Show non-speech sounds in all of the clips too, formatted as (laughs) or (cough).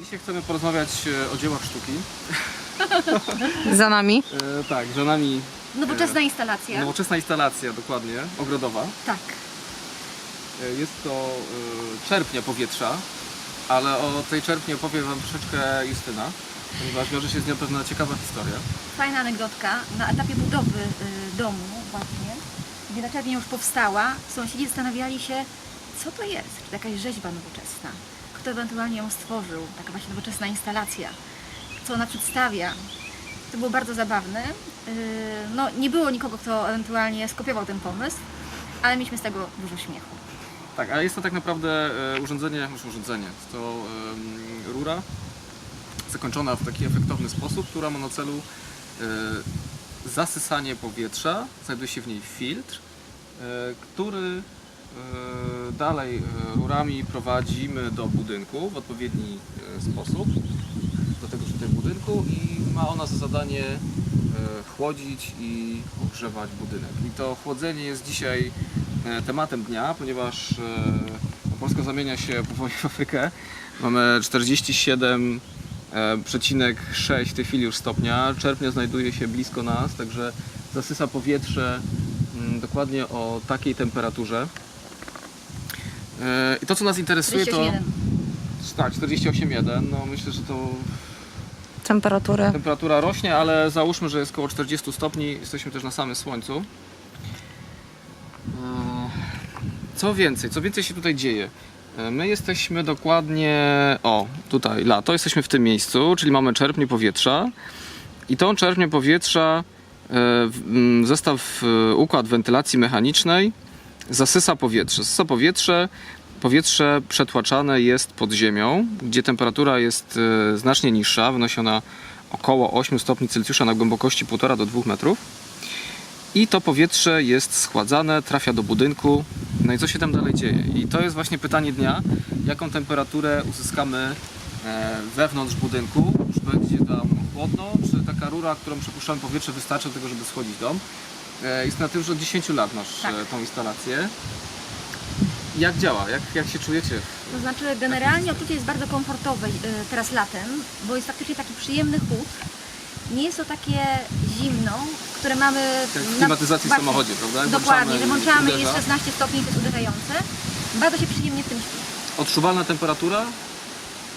Dzisiaj chcemy porozmawiać e, o dziełach sztuki. (laughs) Za nami. E, tak, za nami Nowoczesna instalacja. nowoczesna instalacja, dokładnie, ogrodowa. Tak. E, jest to e, czerpnia powietrza, ale o tej czerpni opowie Wam troszeczkę Justyna, ponieważ wiąże się z nią pewna ciekawa historia. Fajna anegdotka. Na etapie budowy y, domu właśnie, gdzie ta czerwnia już powstała, sąsiedzi zastanawiali się, co to jest, czy to jakaś rzeźba nowoczesna, kto ewentualnie ją stworzył, taka właśnie nowoczesna instalacja, co ona przedstawia. To było bardzo zabawne. Y, No, nie było nikogo, kto ewentualnie skopiował ten pomysł, ale mieliśmy z tego dużo śmiechu. Tak, a jest to tak naprawdę e, urządzenie, już urządzenie, to rura zakończona w taki efektowny sposób, która ma na celu e, zasysanie powietrza, znajduje się w niej filtr, e, który dalej e, rurami prowadzimy do budynku w odpowiedni e, sposób, do tego tutaj budynku i ma ona za zadanie e, chłodzić i ogrzewać budynek. I to chłodzenie jest dzisiaj tematem dnia, ponieważ Polska zamienia się powoli w Afrykę. Mamy 47,6 w tej chwili już stopnia. Czerpnia znajduje się blisko nas, także zasysa powietrze mm, dokładnie o takiej temperaturze. E, I to co nas interesuje to... 48,1. Tak, 48,1. No myślę, że to. Temperatura rośnie, ale załóżmy, że jest około 40 stopni. Jesteśmy też na samym słońcu. Eee, Co więcej, co więcej się tutaj dzieje? E, My jesteśmy dokładnie, o tutaj lato, jesteśmy w tym miejscu, czyli mamy czerpnię powietrza i tą czerpnię powietrza e, w- m, zestaw e, układ wentylacji mechanicznej zasysa powietrze. Zasysa powietrze, powietrze przetłaczane jest pod ziemią, gdzie temperatura jest e, znacznie niższa, wynosi ona około 8 stopni Celsjusza na głębokości 1,5 do 2 metrów. I to powietrze jest schładzane, trafia do budynku. No i co się tam dalej dzieje? I to jest właśnie pytanie dnia, jaką temperaturę uzyskamy e, wewnątrz budynku? Czy będzie tam chłodno, czy taka rura, którą przepuszczamy powietrze wystarczy do tego, żeby schłodzić dom? E, Jest na tym, że od 10 lat masz Tak. e, tą instalację. Jak działa? Jak, jak się czujecie? To znaczy generalnie odczucie jest bardzo komfortowe y, teraz latem, bo jest faktycznie taki przyjemny chłód. Nie jest to takie zimno, które mamy w na- klimatyzacji w właśnie, samochodzie, prawda? Dokładnie, Włączamy że i włączamy jest 16 stopni, to jest uderzające. Bardzo się przyjemnie w tym śpi. Odczuwalna temperatura?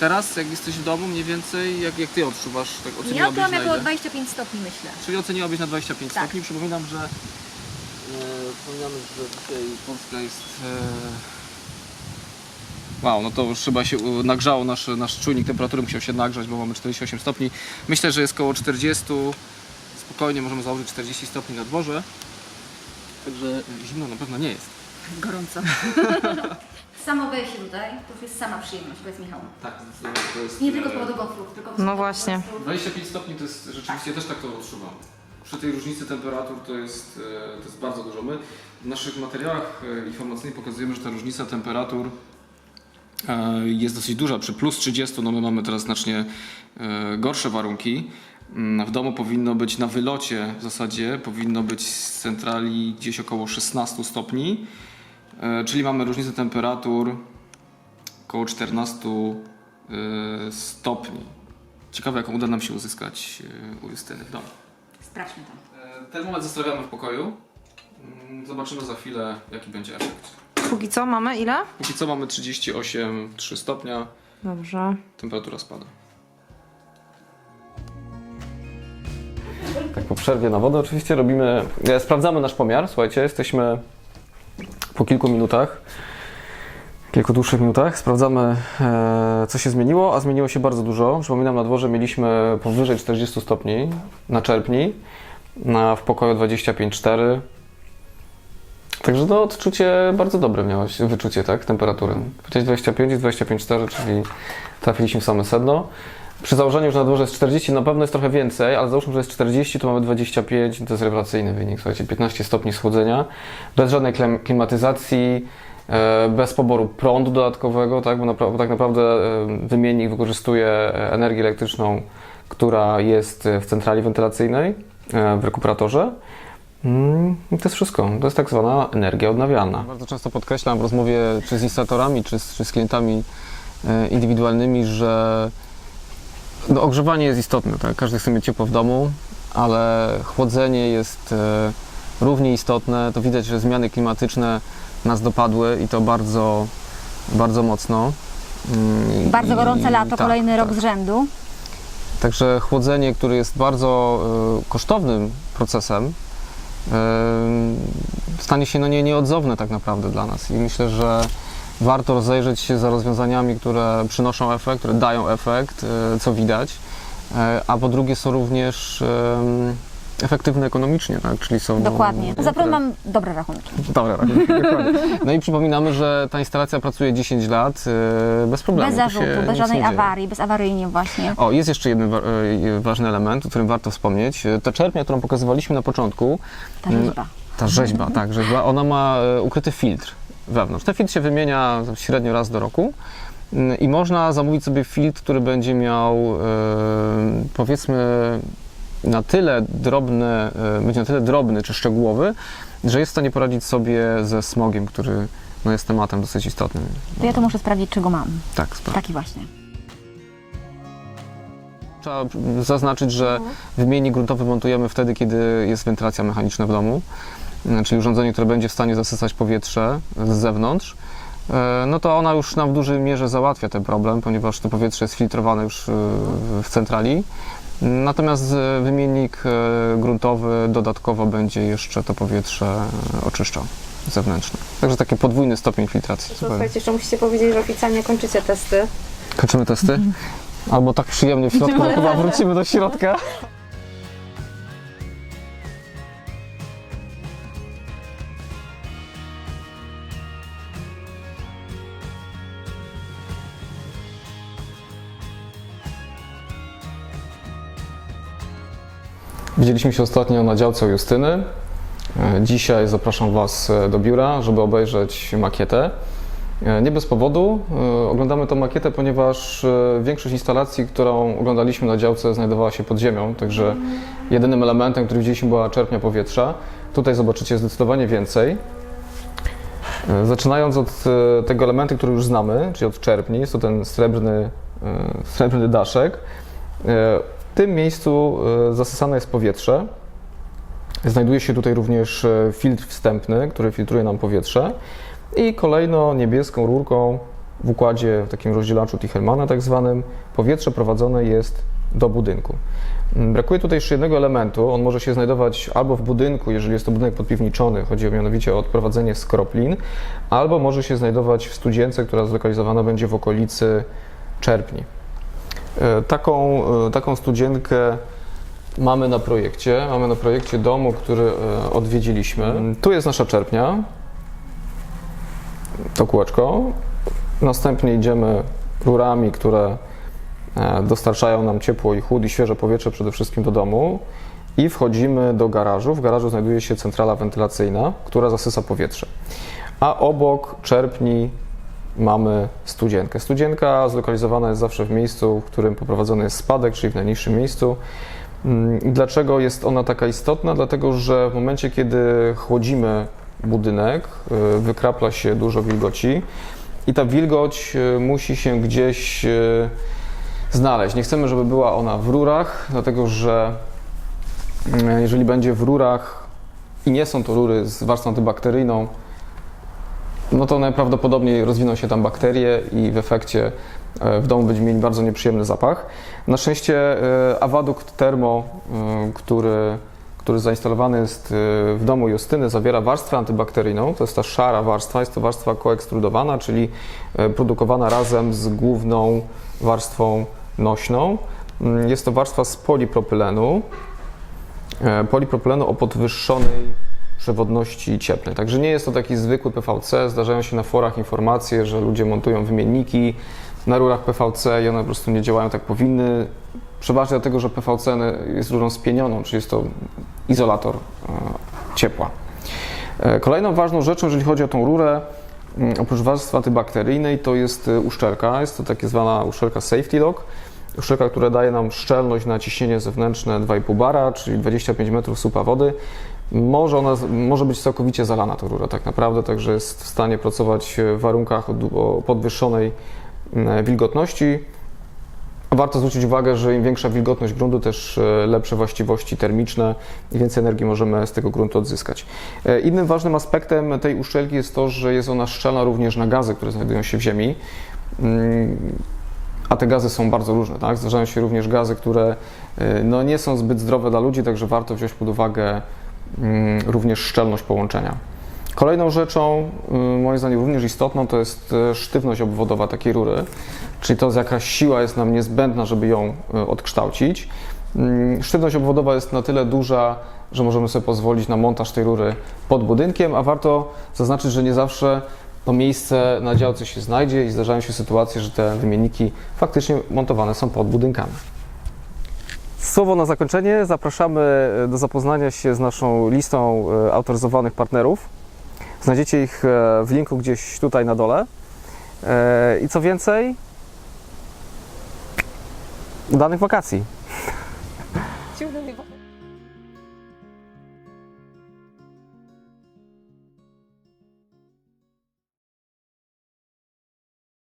Teraz, jak jesteś w domu, mniej więcej, jak, jak ty odczuwasz? Tak Ja oceniłabyś ile? 25 stopni myślę. Czyli oceniłabyś na 25 Tak. stopni. Przypominam, że e, że dzisiaj Polska jest. E, wow, no to już chyba się nagrzało, nasz, nasz czujnik temperatury musiał się nagrzać, bo mamy 48 stopni. Myślę, że jest około 40. Spokojnie możemy założyć 40 stopni na dworze. Także zimno na pewno nie jest. Gorąco. (laughs) Samo wejście tutaj, to już jest sama przyjemność, powiedz Michał. Tak, zdecydowanie to jest. Nie tylko z powodu gofrów, tylko No właśnie. 25 stopni to jest rzeczywiście też tak to odczuwam. Przy tej różnicy temperatur to jest, e, to jest bardzo dużo. My w naszych materiałach e, informacyjnych pokazujemy, że ta różnica temperatur e, jest dosyć duża. Przy plus 30 no my mamy teraz znacznie e, gorsze warunki. Mm, W domu powinno być na wylocie w zasadzie, powinno być z centrali gdzieś około 16 stopni, czyli mamy różnicę temperatur około 14 e, stopni. Ciekawe, jaką uda nam się uzyskać e, u Justyny w domu. Sprawdźmy to. E, Termometr zostawiamy w pokoju. Mm, Zobaczymy za chwilę, jaki będzie efekt. Póki co mamy ile? Póki co mamy 38,3 stopnia. Dobrze. Temperatura spada. Tak po przerwie na wodę oczywiście robimy, e, sprawdzamy nasz pomiar. Słuchajcie, jesteśmy po kilku minutach, kilku dłuższych minutach. Sprawdzamy, e, co się zmieniło, a zmieniło się bardzo dużo. Przypominam, na dworze mieliśmy powyżej 40 stopni na czerpni, na, w pokoju 25,4. Także to odczucie bardzo dobre miałeś, wyczucie, tak, temperatury. Powiedziałeś 25 i 25,4, czyli trafiliśmy w same sedno. Przy założeniu, że na dworze jest 40, na pewno jest trochę więcej, ale załóżmy, że jest 40, to mamy 25, to jest rewelacyjny wynik. Słuchajcie, 15 stopni schłodzenia, bez żadnej klimatyzacji, e, bez poboru prądu dodatkowego, tak, bo, bo tak naprawdę e, wymiennik wykorzystuje e, energię elektryczną, która jest w centrali wentylacyjnej, w rekuperatorze. Mm, i to jest wszystko. To jest tak zwana energia odnawialna. Bardzo często podkreślam w rozmowie czy z instalatorami, czy z, czy z klientami indywidualnymi, że no, ogrzewanie jest istotne, tak? Każdy chce mieć ciepło w domu, ale chłodzenie jest e, równie istotne. To widać, że zmiany klimatyczne nas dopadły i to bardzo, bardzo mocno. Mm, Bardzo gorące lato, tak, kolejny rok tak. z rzędu. Także chłodzenie, które jest bardzo e, kosztownym procesem, e, stanie się no nie, nieodzowne tak naprawdę dla nas. I myślę, że warto rozejrzeć się za rozwiązaniami, które przynoszą efekt, które dają efekt, e, co widać, e, a po drugie są również efektywne ekonomicznie, tak? czyli są... Dokładnie. które- Zapewne mam dobre rachunki. Dobra, (laughs) dokładnie. No i przypominamy, że ta instalacja pracuje 10 lat e, bez problemu. Bez zarzutu, bez żadnej dzieje. awarii, bez awaryjnie właśnie. O, jest jeszcze jeden wa- ważny element, o którym warto wspomnieć. Ta czerpnia, którą pokazywaliśmy na początku, Ta Mm, rzeźba. ta rzeźba, tak, rzeźba, ona ma ukryty filtr wewnątrz. Ten filtr się wymienia średnio raz do roku Mm, i można zamówić sobie filtr, który będzie miał e, powiedzmy na tyle drobne, e, będzie na tyle drobny czy szczegółowy, że jest w stanie poradzić sobie ze smogiem, który no, jest tematem dosyć istotnym. To ja to muszę sprawdzić, czego mam. Tak, sprawdź. Taki właśnie. Trzeba zaznaczyć, że wymiennik gruntowy montujemy wtedy, kiedy jest wentylacja mechaniczna w domu, czyli urządzenie, które będzie w stanie zasysać powietrze z zewnątrz. E, No to ona już nam w dużej mierze załatwia ten problem, ponieważ to powietrze jest filtrowane już e, w centrali. Natomiast e, wymiennik gruntowy dodatkowo będzie jeszcze to powietrze oczyszczał zewnętrzne. Także taki podwójny stopień filtracji. Słuchajcie, jeszcze musicie powiedzieć, że oficjalnie kończycie testy. Kończymy testy? Albo tak przyjemnie w środku, że (laughs) chyba wrócimy do środka. Widzieliśmy się ostatnio na działce Justyny. E, Dzisiaj zapraszam Was e, do biura, żeby obejrzeć makietę. E, Nie bez powodu. Oglądamy tę makietę, ponieważ większość instalacji, którą oglądaliśmy na działce, znajdowała się pod ziemią, także jedynym elementem, który widzieliśmy, była czerpnia powietrza. Tutaj zobaczycie zdecydowanie więcej. Zaczynając od tego elementu, który już znamy, czyli od czerpni, jest to ten srebrny, srebrny daszek. W tym miejscu e, zasysane jest powietrze. Znajduje się tutaj również e, filtr wstępny, który filtruje nam powietrze. I kolejno niebieską rurką w układzie, w takim rozdzielaczu Tichelmana tak zwanym, powietrze prowadzone jest do budynku. Mm, Brakuje tutaj jeszcze jednego elementu. On może się znajdować albo w budynku, jeżeli jest to budynek podpiwniczony, chodzi o mianowicie o odprowadzenie skroplin, albo może się znajdować w studzience, która zlokalizowana będzie w okolicy czerpni. E, Taką, e, taką studzienkę mamy na projekcie. Mamy na projekcie domu, który e, odwiedziliśmy. Tu jest nasza czerpnia. To kółeczko. Następnie idziemy rurami, które dostarczają nam ciepło i chłód i świeże powietrze przede wszystkim do domu. I wchodzimy do garażu. W garażu znajduje się centrala wentylacyjna, która zasysa powietrze. A obok czerpni mamy studzienkę. Studzienka zlokalizowana jest zawsze w miejscu, w którym poprowadzony jest spadek, czyli w najniższym miejscu. Mm, Dlaczego jest ona taka istotna? Dlatego, że w momencie, kiedy chłodzimy budynek, y, wykrapla się dużo wilgoci i ta wilgoć y, musi się gdzieś y, znaleźć. Nie chcemy, żeby była ona w rurach, dlatego że jeżeli będzie w rurach i nie są to rury z warstwą antybakteryjną, no to najprawdopodobniej rozwiną się tam bakterie i w efekcie e, w domu będziemy mieli bardzo nieprzyjemny zapach. Na szczęście e, awadukt termo, e, który, który zainstalowany jest w domu Justyny, zawiera warstwę antybakteryjną. To jest ta szara warstwa, jest to warstwa koekstrudowana, czyli produkowana razem z główną warstwą nośną. Mm, Jest to warstwa z polipropylenu, polipropylenu o podwyższonej przewodności cieplnej. Także nie jest to taki zwykły PVC. Zdarzają się na forach informacje, że ludzie montują wymienniki na rurach PVC i one po prostu nie działają tak powinny. Przeważnie dlatego, że PVC jest rurą spienioną, czyli jest to izolator e, ciepła. E, Kolejną ważną rzeczą, jeżeli chodzi o tą rurę, mm, oprócz warstwy antybakteryjnej, to jest e, uszczelka. Jest to tak zwana uszczelka safety lock. Uszczelka, która daje nam szczelność na ciśnienie zewnętrzne 2,5 bara, czyli 25 metrów słupa wody. Może ona może być całkowicie zalana ta rura tak naprawdę, także jest w stanie pracować w warunkach o podwyższonej e, wilgotności. Warto zwrócić uwagę, że im większa wilgotność gruntu, też e, lepsze właściwości termiczne i więcej energii możemy z tego gruntu odzyskać. E, Innym ważnym aspektem tej uszczelki jest to, że jest ona szczelna również na gazy, które znajdują się w ziemi. Mm, A te gazy są bardzo różne, tak? Zdarzają się również gazy, które e, no, nie są zbyt zdrowe dla ludzi, także warto wziąć pod uwagę mm, również szczelność połączenia. Kolejną rzeczą, y, moim zdaniem również istotną, to jest e, sztywność obwodowa takiej rury, czyli to, jaka siła jest nam niezbędna, żeby ją y, odkształcić. Mm, Sztywność obwodowa jest na tyle duża, że możemy sobie pozwolić na montaż tej rury pod budynkiem, a warto zaznaczyć, że nie zawsze to miejsce na działce się znajdzie i zdarzają się sytuacje, że te wymienniki faktycznie montowane są pod budynkami. Słowo na zakończenie. Zapraszamy e, do zapoznania się z naszą listą e, autoryzowanych partnerów. Znajdziecie ich e, w linku gdzieś tutaj na dole. I co więcej, udanej wakacji.